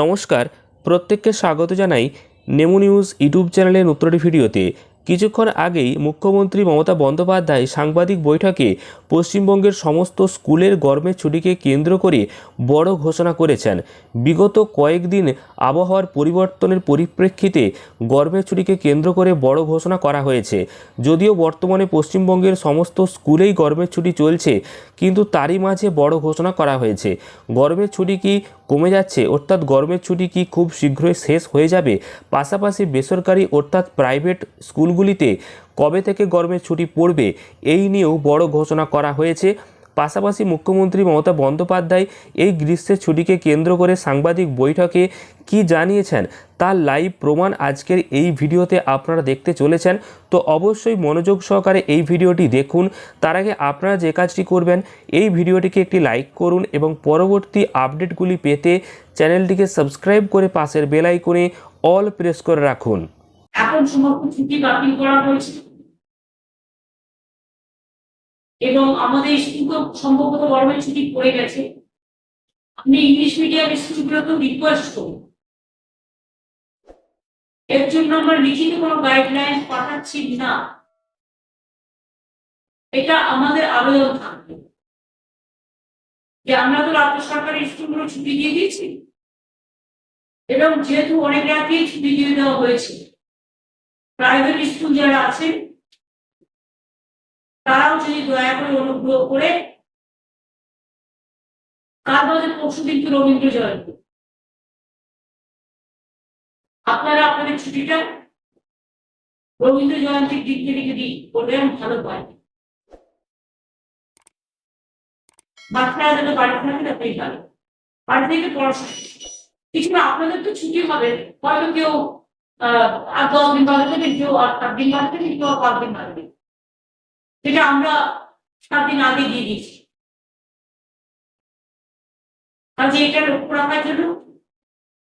নমস্কার, প্রত্যেককে স্বাগত জানাই নেমু নিউজ ইউটিউব চ্যানেলের নতুন ভিডিওতে। কিছুক্ষণ আগেই মুখ্যমন্ত্রী মমতা বন্দ্যোপাধ্যায় সাংবাদিক বৈঠকে পশ্চিমবঙ্গের সমস্ত স্কুলের গরমের ছুটিকে কেন্দ্র করে বড় ঘোষণা করেছেন। বিগত কয়েকদিন আবহাওয়ার পরিবর্তনের পরিপ্রেক্ষিতে গরমের ছুটিকে কেন্দ্র করে বড় ঘোষণা করা হয়েছে। যদিও বর্তমানে পশ্চিমবঙ্গের সমস্ত স্কুলেই গরমের ছুটি চলছে, কিন্তু তারই মাঝে বড় ঘোষণা করা হয়েছে। গরমের ছুটি কি কমে যাচ্ছে। অর্থাৎ গরমের ছুটি কি খুব শীঘ্রই শেষ হয়ে যাবে? পাশাপাশি বেসরকারি অর্থাৎ প্রাইভেট স্কুলগুলিতে কবে থেকে গরমের ছুটি পড়বে? এই নিয়েও বড় ঘোষণা করা হয়েছে। পাশাপাশি মুখ্যমন্ত্রী মমতা বন্দ্যোপাধ্যায় এই গ্রীষ্মের ছুটিকে কেন্দ্র করে সাংবাদিক বৈঠকে কি জানিয়েছেন তার লাইভ প্রমাণ আজকের এই ভিডিওতে আপনারা দেখতে চলেছেন। তো অবশ্যই মনোযোগ সহকারে এই ভিডিওটি দেখুন। তার আগে আপনারা যে কাজটি করবেন, এই ভিডিওটিকে একটি লাইক করুন এবং পরবর্তী আপডেটগুলি পেতে চ্যানেলটিকে সাবস্ক্রাইব করে পাশের বেল আইকনে অল প্রেস করে রাখুন। এখন সমস্ত ছুটি বাতিল করা হয়েছে। এবং আমাদের স্কুল সম্ভবত গরমের ছুটি পড়ে গেছে। আপনি ইংলিশ মিডিয়াম স্কুলগুলোকেও রিকোয়েস্ট করুন। এর জন্য আমরা লিখিত কোনো গাইডলাইন পাঠাচ্ছি না। এটা আমাদের আবেদন থাকবে। যে আমরা তো রাজ্য সরকারি স্কুলগুলো ছুটি দিয়ে দিয়েছি। এবং যেহেতু অনেক রাতেই ছুটি দিয়ে দেওয়া হয়েছে প্রাইভেট স্কুল যারা আছেন তারাও যদি দয়া করে অনুগ্রহ করে কাল বাদে পরশু দিন তো রবীন্দ্র জয়ন্তী। আপনারা আপনাদের ছুটিটা রবীন্দ্র জয়ন্তীর দিক থেকে যদি করবেন ভালো পায় বাচ্চারা যাতে বাড়িতে থাকে তাতেই ভালো বাড়ি থেকে পড়াশোনা। কিছু না, আপনাদের তো ছুটি হবে। হয়তো কেউ, আহ দশ দিন বাদে থেকে কেউ আট দিন বাদে থেকে কেউ পাঁচ দিন বাদে সেটা আমরা সাত আগে দিয়ে দিচ্ছি কাজে এটা লক্ষ্য রাখার জন্য